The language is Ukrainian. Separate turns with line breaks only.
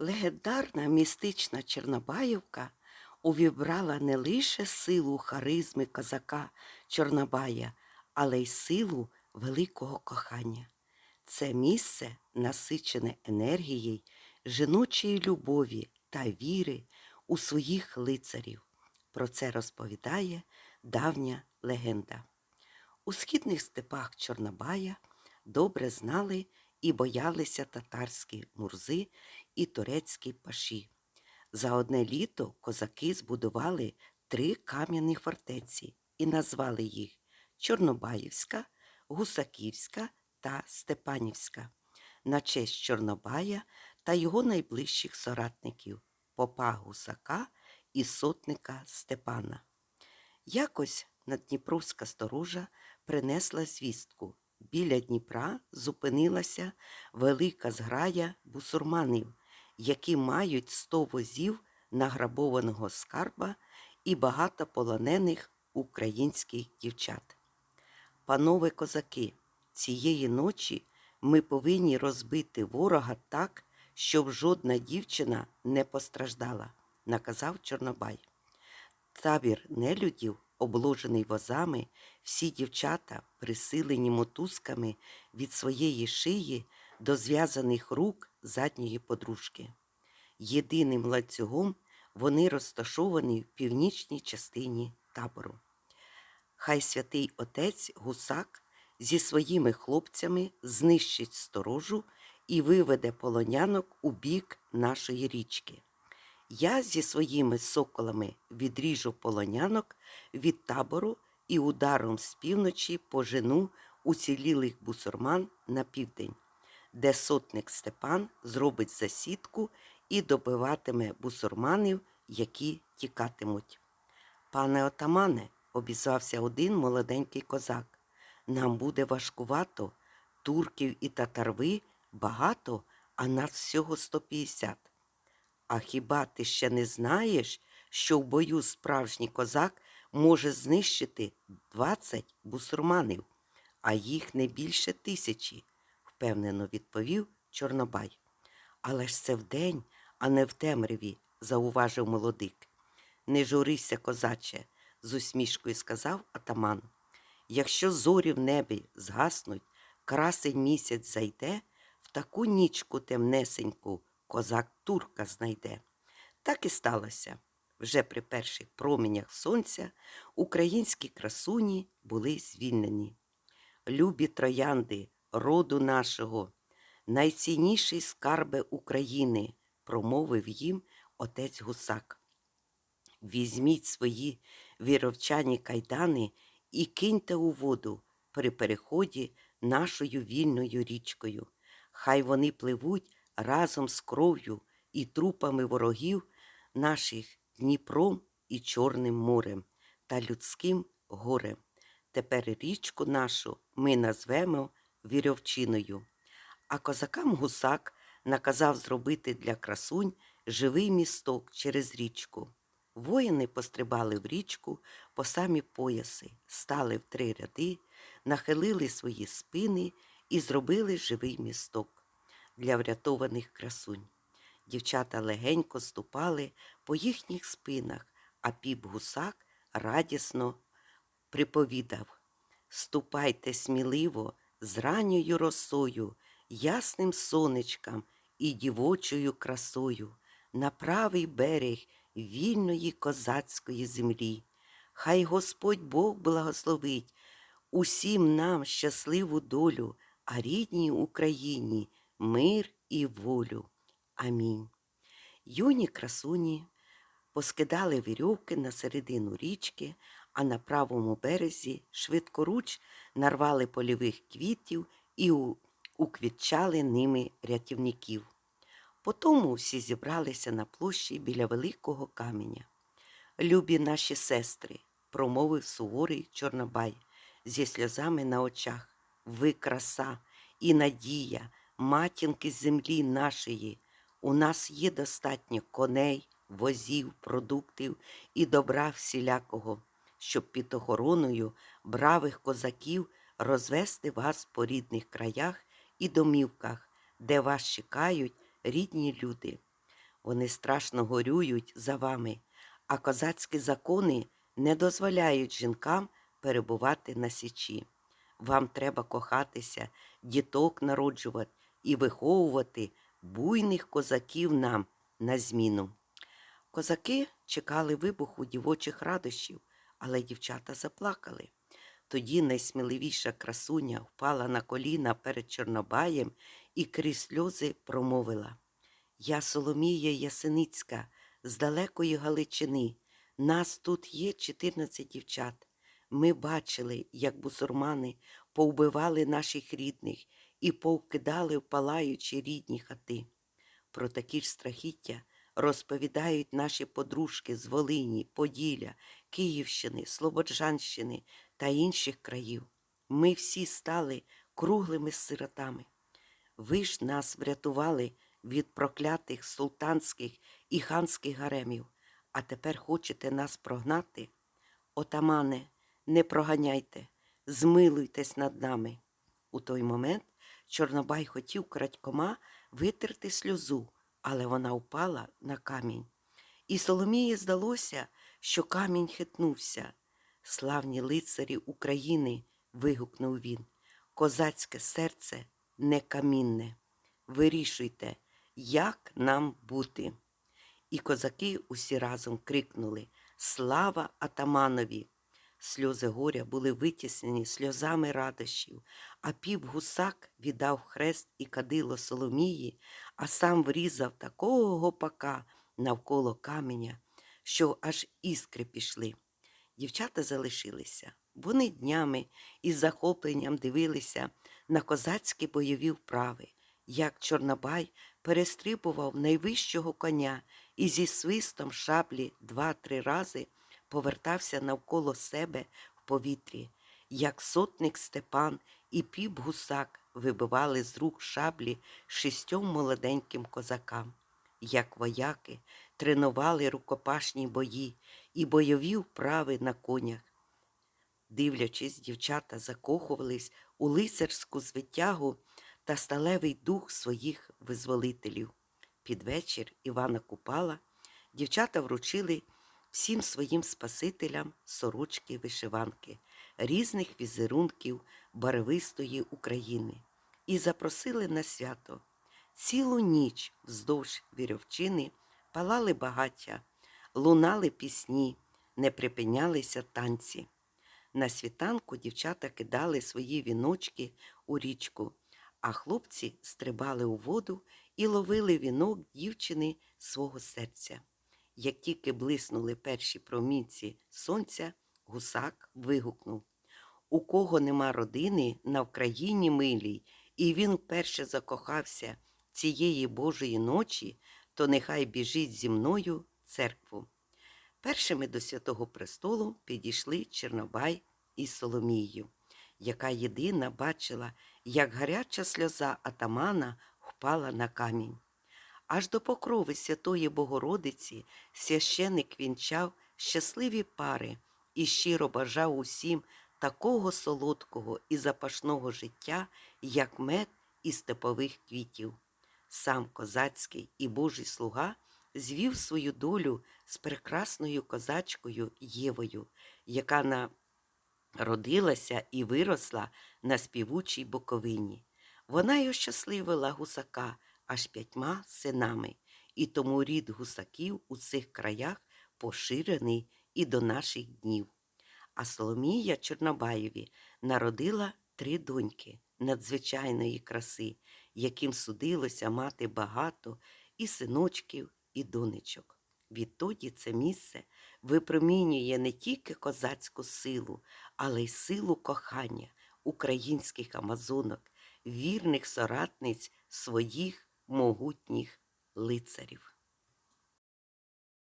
Легендарна містична Чорнобаївка увібрала не лише силу харизми козака Чорнобая, але й силу великого кохання. Це місце насичене енергією, жіночої любові та віри у своїх лицарів. Про це розповідає давня легенда. У східних степах Чорнобая добре знали і боялися татарські мурзи і турецькі паші. За одне літо козаки збудували три кам'яні фортеці і назвали їх Чорнобаївська, Гусаківська та Степанівська на честь Чорнобая та його найближчих соратників попа Гусака і сотника Степана. Якось наддніпровська сторожа принесла звістку. Біля Дніпра зупинилася велика зграя бусурманів, які мають сто возів награбованого скарба і багато полонених українських дівчат. Панове козаки, цієї ночі ми повинні розбити ворога так, щоб жодна дівчина не постраждала, наказав Чорнобай. Табір нелюдів, обложений возами, всі дівчата, присилені мотузками від своєї шиї до зв'язаних рук задньої подружки. Єдиним ланцюгом вони розташовані в північній частині табору. Хай святий отець Гусак зі своїми хлопцями знищить сторожу і виведе полонянок у бік нашої річки. Я зі своїми соколами відріжу полонянок від табору і ударом з півночі пожену уцілілих бусурман на південь, де сотник Степан зробить засідку і добиватиме бусурманів, які тікатимуть. Пане отамане, обізвався один молоденький козак, нам буде важкувато, турків і татарви багато, а нас всього 150. А хіба ти ще не знаєш, що в бою справжній козак може знищити 20 бусурманів, а їх не більше тисячі, впевнено відповів Чорнобай. Але ж це вдень, а не в темряві, зауважив молодик. Не журися, козаче, з усмішкою сказав атаман. Якщо зорі в небі згаснуть, красень місяць зайде, в таку нічку темнесеньку козак турка знайде. Так і сталося. Вже при перших променях сонця українські красуні були звільнені. Любі троянди роду нашого, найцінніший скарбе України, промовив їм отець гусак. Візьміть свої віровчані кайдани і киньте у воду при переході нашою вільною річкою. Хай вони пливуть разом з кров'ю і трупами ворогів наших Дніпром і Чорним морем та людським горем. Тепер річку нашу ми назвемо вірьовчиною. А козакам гусак наказав зробити для красунь живий місток через річку. Воїни пострибали в річку по самі пояси, стали в три ряди, нахилили свої спини і зробили живий місток для врятованих красунь. Дівчата легенько ступали по їхніх спинах, а піп гусак радісно приповідав Ступайте сміливо з ранньою росою, ясним сонечкам і дівочою красою на правий берег вільної козацької землі. Хай Господь Бог благословить усім нам щасливу долю, а рідній Україні мир і волю. Амінь. Юні красуні поскидали вірьовки на середину річки, а на правому березі швидкоруч нарвали польових квітів і уквітчали ними рятівників. Потому всі зібралися на площі біля великого каменя. Любі наші сестри, промовив суворий Чорнобай зі сльозами на очах. Ви краса і надія, матінки землі нашої. У нас є достатньо коней, возів, продуктів і добра всілякого, щоб під охороною бравих козаків розвести вас по рідних краях і домівках, де вас чекають рідні люди. Вони страшно горюють за вами, а козацькі закони не дозволяють жінкам перебувати на січі. Вам треба кохатися, діток народжувати і виховувати буйних козаків нам на зміну. Козаки чекали вибуху дівочих радощів, але дівчата заплакали. Тоді найсміливіша красуня впала на коліна перед Чорнобаєм і крізь сльози промовила Я Соломія Ясеницька з далекої Галичини. Нас тут є 14 дівчат. Ми бачили, як бусурмани повбивали наших рідних і повкидали в палаючі рідні хати. Про такі ж страхіття розповідають наші подружки з Волині, Поділля, Київщини, Слободжанщини та інших країв. Ми всі стали круглими сиротами. Ви ж нас врятували від проклятих султанських і ханських гаремів, а тепер хочете нас прогнати? Отамане, не проганяйте, змилуйтесь над нами. У той момент Чорнобай хотів крадькома витерти сльозу, але вона впала на камінь. І Соломії здалося, що камінь хитнувся. Славні лицарі України, вигукнув він, козацьке серце не камінне. Вирішуйте, як нам бути. І козаки усі разом крикнули Слава атаманові! Сльози горя були витіснені сльозами радощів, а піп гусак віддав хрест і кадило Соломії, а сам врізав такого гопака навколо каменя, що аж іскри пішли. Дівчата залишилися. Вони днями із захопленням дивилися на козацькі бойові вправи, як Чорнобай перестрибував найвищого коня і зі свистом шаблі два-три рази повертався навколо себе в повітрі, як сотник Степан і піп гусак вибивали з рук шаблі шістьом молоденьким козакам, як вояки тренували рукопашні бої і бойові вправи на конях. Дивлячись, дівчата закохувались у лицарську звитягу та сталевий дух своїх визволителів. Під вечір Івана Купала дівчата вручили всім своїм спасителям сорочки вишиванки, різних візерунків барвистої України і запросили на свято. Цілу ніч вздовж вірьовчини палали багаття, лунали пісні, не припинялися танці. На світанку дівчата кидали свої віночки у річку, а хлопці стрибали у воду і ловили вінок дівчини свого серця. Як тільки блиснули перші промінці сонця, гусак вигукнув У кого нема родини на Вкраїні милій, і він вперше закохався цієї Божої ночі, то нехай біжить зі мною церкву. Першими до святого престолу підійшли Чернобай і Соломію, яка єдина бачила, як гаряча сльоза атамана впала на камінь. Аж до покрови Святої Богородиці священик вінчав щасливі пари і щиро бажав усім такого солодкого і запашного життя, як мед із степових квітів. Сам козацький і Божий слуга звів свою долю з прекрасною козачкою Євою, яка народилася і виросла на співучій боковині. Вона й ощасливила гусака аж п'ятьма синами, і тому рід гусаків у цих краях поширений і до наших днів. А Соломія Чорнобаєві народила три доньки надзвичайної краси, яким судилося мати багато і синочків, і донечок. Відтоді це місце випромінює не тільки козацьку силу, але й силу кохання українських амазонок, вірних соратниць своїх могутніх лицарів.